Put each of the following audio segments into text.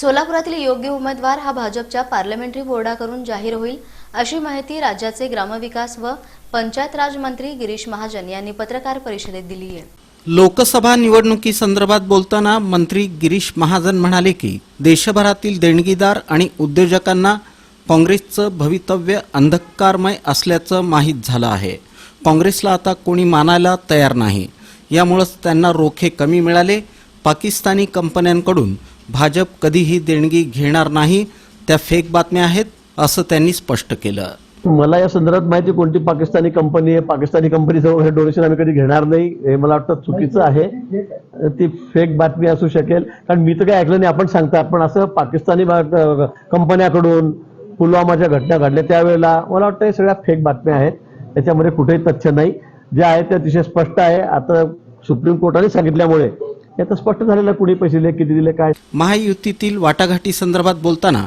सोलापुरातील योग्य उमेदवार हा भाजपच्या पार्लमेंटरी बोर्डाकडून जाहीर होईल अशी माहिती राज्याचे ग्रामविकास व पंचायत राज मंत्री गिरीश महाजन यांनी पत्रकार परिषदेत दिली आहे. लोकसभा निवडणुकीसंदर्भात बोलताना मंत्री गिरीश महाजन म्हणाले की देशभरातील देणगीदार आणि उद्योजकांना काँग्रेसचं भवितव्य अंधकारमय असल्याचं माहीत झालं आहे. काँग्रेसला आता कोणी मानायला तयार नाही. यामुळंच त्यांना रोखे कमी मिळाले. पाकिस्तानी कंपन्यांकडून भाजप कधीही देणगी घेणार नाही त्या फेक बातम्या आहेत असं त्यांनी स्पष्ट केलं. मला या संदर्भात माहिती कोणती पाकिस्तानी कंपनी आहे. पाकिस्तानी कंपनीचं हे डोनेशन आम्ही कधी घेणार नाही. हे मला वाटतं चुकीचं आहे. ती फेक बातमी असू शकेल. कारण मी तर काही ऐकलं नाही. आपण सांगता पण असं पाकिस्तानी कंपन्याकडून पुलवामाच्या घटना घडल्या त्यावेळेला मला वाटतं हे सगळ्या फेक बातम्या आहेत. त्याच्यामध्ये कुठेही तथ्य नाही. जे आहे ते अतिशय स्पष्ट आहे. आता सुप्रीम कोर्टाने सांगितल्यामुळे. हे स्पष्ट झालेलं कुणी पैसे दिले किती दिले काय? महायुतीतील वाटाघाटी संदर्भात बोलताना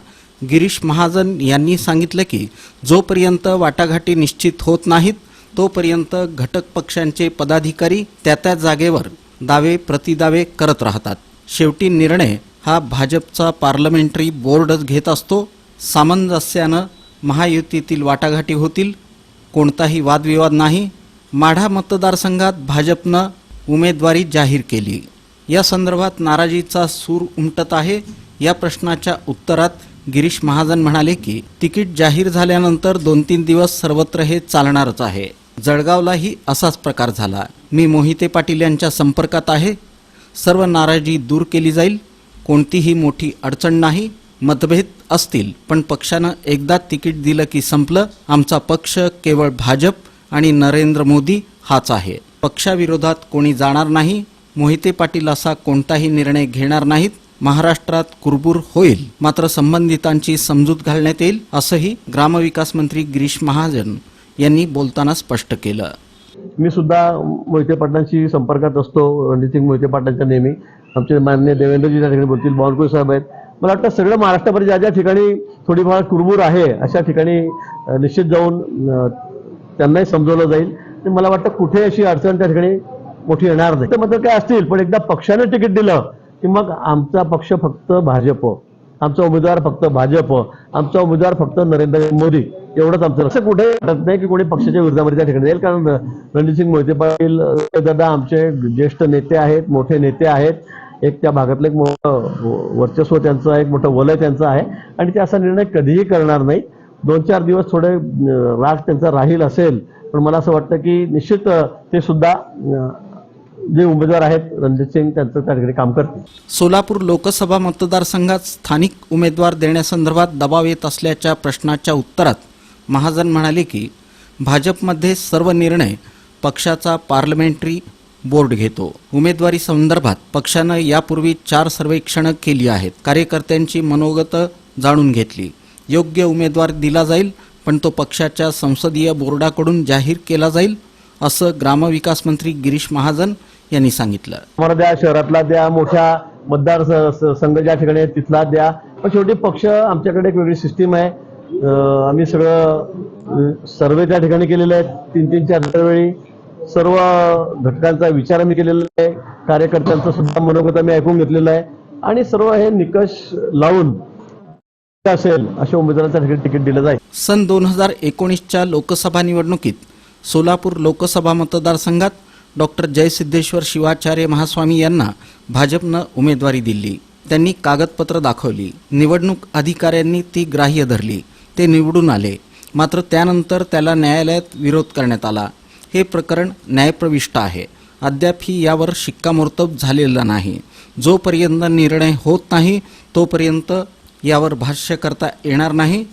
गिरीश महाजन यांनी सांगितलं की जोपर्यंत वाटाघाटी निश्चित होत नाहीत तोपर्यंत घटक पक्षांचे पदाधिकारी त्या त्या जागेवर दावे प्रतिदावे करत राहतात. शेवटी निर्णय हा भाजपचा पार्लमेंटरी बोर्डच घेत असतो. सामंजस्यानं महायुतीतील वाटाघाटी होतील. कोणताही वादविवाद नाही. माढा मतदारसंघात भाजपनं उमेदवारी जाहीर केली. या संदर्भात नाराजीचा सूर उमटत आहे. या प्रश्नाच्या उत्तरात गिरीश महाजन म्हणाले की तिकीट जाहीर झाल्यानंतर दोन तीन दिवस सर्वत्र हे चालणारच आहे. जळगावलाही असाच प्रकार झाला. मी मोहिते पाटील यांच्या संपर्कात आहे. सर्व नाराजी दूर केली जाईल. कोणतीही मोठी अडचण नाही. मतभेद असतील पण पक्षानं एकदा तिकीट दिलं की संपलं. आमचा पक्ष केवळ भाजप आणि नरेंद्र मोदी हाच आहे. पक्षाविरोधात कोणी जाणार नाही मोहिते पाटील असा कोणताही निर्णय घेणार नाहीत महाराष्ट्रात कुरबूर होईल. मात्र संबंधितांची समजूत घालण्यात येईल असंही ग्रामविकास मंत्री गिरीश महाजन यांनी बोलताना स्पष्ट केलं. मी सुद्धा मोहिते पाटलांशी संपर्कात असतो रणजितसिंग मोहिते पाटलांच्या नेहमी. आमचे मान्य देवेंद्रजी त्या ठिकाणी बोलतील बावनकुळे साहेब आहेत. मला वाटतं सगळं महाराष्ट्रामध्ये ज्या ज्या ठिकाणी थोडीफार कुरबूर आहे अशा ठिकाणी निश्चित जाऊन त्यांनाही समजवलं जाईल. आणि मला वाटतं कुठे अशी अडचण त्या ठिकाणी मोठी येणार नाही. तर मात्र काय असतील पण एकदा पक्षाने तिकीट दिलं की मग आमचा पक्ष फक्त भाजप आमचा उमेदवार फक्त भाजप आमचा उमेदवार फक्त नरेंद्र मोदी एवढंच आमचं असं कुठे वाटत नाही की कोणी पक्षाच्या विरोधामध्ये त्या ठिकाणी जाईल कारण रणजितसिंग मोहिते पाटील दादा आमचे ज्येष्ठ नेते आहेत मोठे नेते आहेत. एक त्या भागातलं एक मोठं वर्चस्व त्यांचं एक मोठं वलय त्यांचं आहे. आणि ते असा निर्णय कधीही करणार नाही. दोन चार दिवस थोडे राग त्यांचा राहील असेल पण मला असं वाटतं की निश्चित ते सुद्धा जे उमेदवार आहेत रणजित सिंग त्यांचं त्या ठिकाणी काम करतील. सोलापूर लोकसभा मतदारसंघात स्थानिक उमेदवार देण्यासंदर्भात दबाव येत असल्याच्या प्रश्नाच्या उत्तरात महाजन म्हणाले की भाजपमध्ये सर्व निर्णय पक्षाचा पार्लमेंटरी बोर्ड घेतो. उमेदवारी संदर्भात पक्षानं यापूर्वी चार सर्वेक्षणं केली आहेत. कार्यकर्त्यांची मनोगत जाणून घेतली. योग्य उमेदवार दिला जाईल पण तो पक्षाच्या संसदीय बोर्डाकडून जाहीर केला जाईल असं ग्रामविकास मंत्री गिरीश महाजन यांनी सांगितलं. आम्हाला द्या शहरातला द्या मोठ्या मतदार स- संघ ज्या ठिकाणी तिथला द्या. पण शेवटी पक्ष आमच्याकडे एक वेगळी सिस्टीम आहे. आम्ही सगळं सर्वे त्या ठिकाणी केलेले आहेत तीन तीन चार चार वेळी. सर्व घटकांचा विचार आम्ही केलेला आहे. कार्यकर्त्यांचं सुद्धा मनोगत आम्ही ऐकून घेतलेलं आहे. आणि सर्व हे निकष लावून असेल अशा उमेदवारांच्या ठिकाणी तिकीट दिलं जाईल. सन दोन हजार एकोणीसच्या लोकसभा निवडणुकीत सोलापूर लोकसभा मतदारसंघात डॉक्टर जयसिद्धेश्वर शिवाचार्य महास्वामी यांना भाजपनं उमेदवारी दिली. त्यांनी कागदपत्र दाखवली. निवडणूक अधिकाऱ्यांनी ती ग्राह्य धरली. ते निवडून आले. मात्र त्यानंतर त्याला न्यायालयात विरोध करण्यात आला. हे प्रकरण न्यायप्रविष्ट आहे. अद्याप ही यावर शिक्कामोर्तब झालेलं नाही. जोपर्यंत निर्णय होत नाही तोपर्यंत यावर भाष्य करता येणार नाही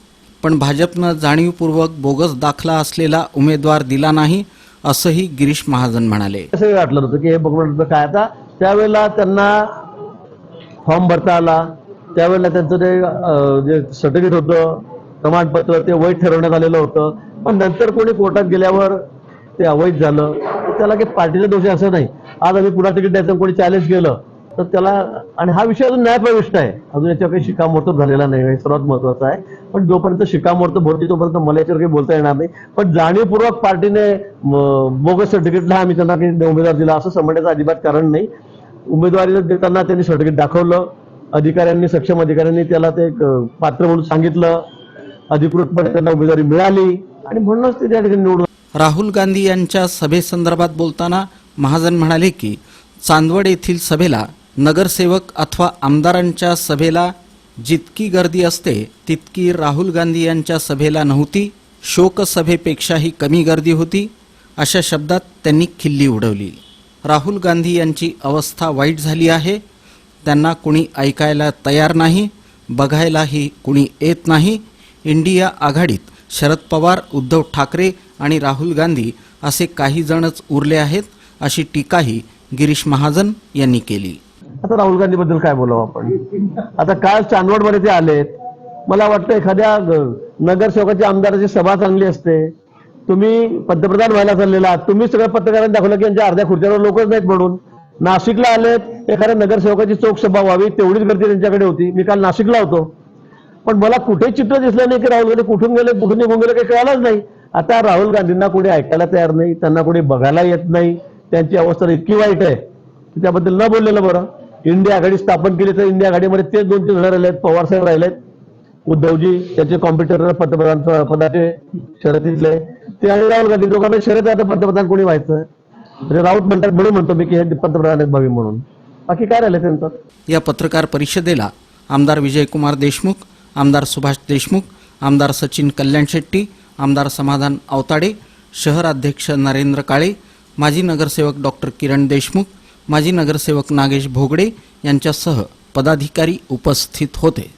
पण भाजपनं जाणीवपूर्वक बोगस दाखला असलेला उमेदवार दिला नाही असंही गिरीश महाजन म्हणाले. असं वाटलं होतं की हे बघून काय आता त्यावेळेला त्यांना फॉर्म भरता आला त्यावेळेला त्यांचं ते जे सर्टिफिकेट होतं प्रमाणपत्र ते वैध ठरवण्यात आलेलं होतं. पण नंतर कोणी कोर्टात गेल्यावर ते अवैध झालं. त्याला काही पार्टीचा दोष असं नाही. आज आम्ही पुन्हा तिकीट द्यायचं कोणी चॅलेंज केलं तर त्याला आणि हा विषय अजून न्यायप्रविष्ट आहे. अजून याच्यावर काही शिकामोर्तब झालेला नाही हे सर्वात महत्वाचं आहे. पण जोपर्यंत शिकामोर्तब होती तोपर्यंत मला याच्यावर काही बोलता येणार नाही. पण जाणीवपूर्वक पार्टीने बोगस सर्टिफिकेटला आम्ही त्यांना काही उमेदवार दिला. असं समजण्याचं अजिबात कारण नाही. उमेदवारी देताना त्यांनी सर्टिफिकेट दाखवलं. अधिकाऱ्यांनी सक्षम अधिकाऱ्यांनी त्याला ते एक पात्र म्हणून सांगितलं. अधिकृतपणे त्यांना उमेदवारी मिळाली. आणि म्हणूनच ते त्या ठिकाणी निवडून राहुल गांधी यांच्या सभेसंदर्भात बोलताना महाजन म्हणाले की चांदवड येथील सभेला नगरसेवक अथवा आमदारांच्या सभेला जितकी गर्दी असते तितकी राहुल गांधी यांच्या सभेला नव्हती शोकसभेपेक्षाही कमी गर्दी होती अशा शब्दात त्यांनी खिल्ली उडवली. राहुल गांधी यांची अवस्था वाईट झाली आहे त्यांना कुणी ऐकायला तयार नाही बघायलाही कुणी येत नाही. इंडिया आघाडीत शरद पवार उद्धव ठाकरे आणि राहुल गांधी असे काही जणच उरले आहेत अशी टीकाही गिरीश महाजन यांनी केली. आता राहुल गांधी बद्दल काय बोलावं आपण? आता काल चांदवडमध्ये ते आलेत. मला वाटतं एखाद्या नगरसेवकाच्या नगरसेवकाची आमदाराची सभा चांगली असते. तुम्ही पंतप्रधान व्हायला चाललेला आहात. तुम्ही सगळ्या पत्रकारांनी दाखवलं की यांच्या अर्ध्या खुर्च्यावर लोकच नाहीत म्हणून. नाशिकला आलेत एखाद्या नगरसेवकाची चोख सभा व्हावी तेवढीच गर्दी त्यांच्याकडे होती. मी काल नाशिकला होतो. पण मला कुठे चित्र दिसलं नाही की राहुल गांधी कुठून गेले कुठून निघून गेले काही कळालंच नाही. आता राहुल गांधींना कोणी ऐकायला तयार नाही त्यांना कोणी बघायला येत नाही. त्यांची अवस्था इतकी वाईट आहे त्याबद्दल न बोललेलं बरं. इंडिया आघाडी स्थापन केली तर इंडिया आघाडीमध्ये तेच दोन तीन जण राहिलेत पवार साहेब राहिलेत उद्धवजी त्याचे कॉम्प्युटर पंतप्रधान पदाचे शर्यतीतले ते आणि राहुल गांधी दोघांना शर्यत आता पंतप्रधान कोणी व्हायचं? म्हणजे राऊत म्हणतात म्हणून म्हणतो मी की हे पंतप्रधान आहेत भावी म्हणून. बाकी काय राहिलं त्यांचं? या पत्रकार परिषदेला आमदार विजयकुमार देशमुख आमदार सुभाष देशमुख आमदार सचिन कल्याण शेट्टी आमदार समाधान आवताडे शहराध्यक्ष नरेंद्र काळे माजी नगरसेवक डॉक्टर किरण देशमुख माजी नगरसेवक नागेश भोगडे यांच्यासह पदाधिकारी उपस्थित होते.